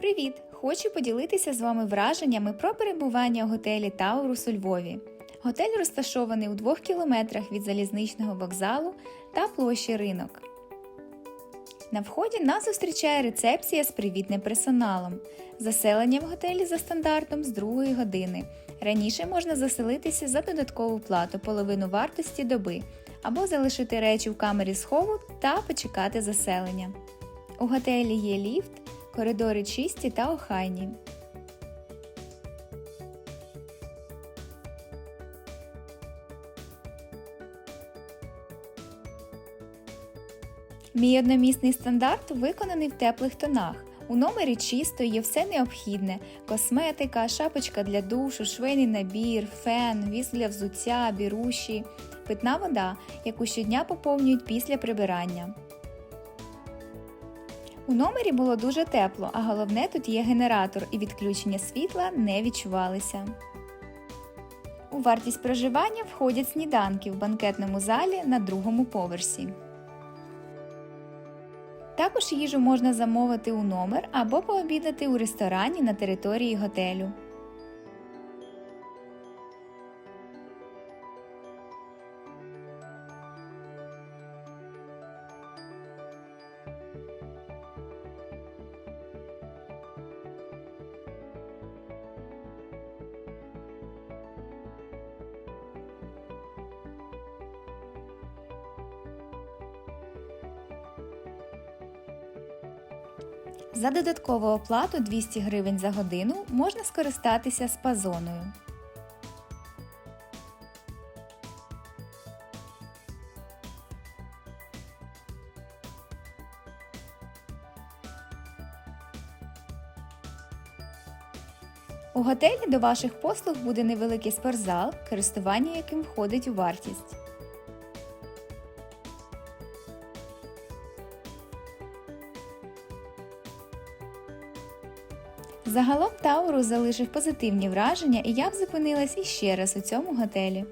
Привіт! Хочу поділитися з вами враженнями про перебування у готелі Таурус у Львові. Готель розташований у двох кілометрах від залізничного вокзалу та площі ринок. На вході нас зустрічає рецепція з привітним персоналом. Заселення в готелі за стандартом з другої години. Раніше можна заселитися за додаткову плату половину вартості доби або залишити речі в камері схову та почекати заселення. У готелі є ліфт, коридори чисті та охайні. Мій одномісний стандарт виконаний в теплих тонах. У номері чисто є все необхідне: косметика, шапочка для душу, швейний набір, фен, віз для взуття, біруші, питна вода, яку щодня поповнюють після прибирання. У номері було дуже тепло, а головне тут є генератор і відключення світла не відчувалися. У вартість проживання входять сніданки в банкетному залі на другому поверсі. Також їжу можна замовити у номер або пообідати у ресторані на території готелю. За додаткову оплату 200 гривень за годину можна скористатися спа-зоною. У готелі до ваших послуг буде невеликий спортзал, користування яким входить у вартість. Загалом Тауру залишив позитивні враження, і я б зупинилась іще раз у цьому готелі.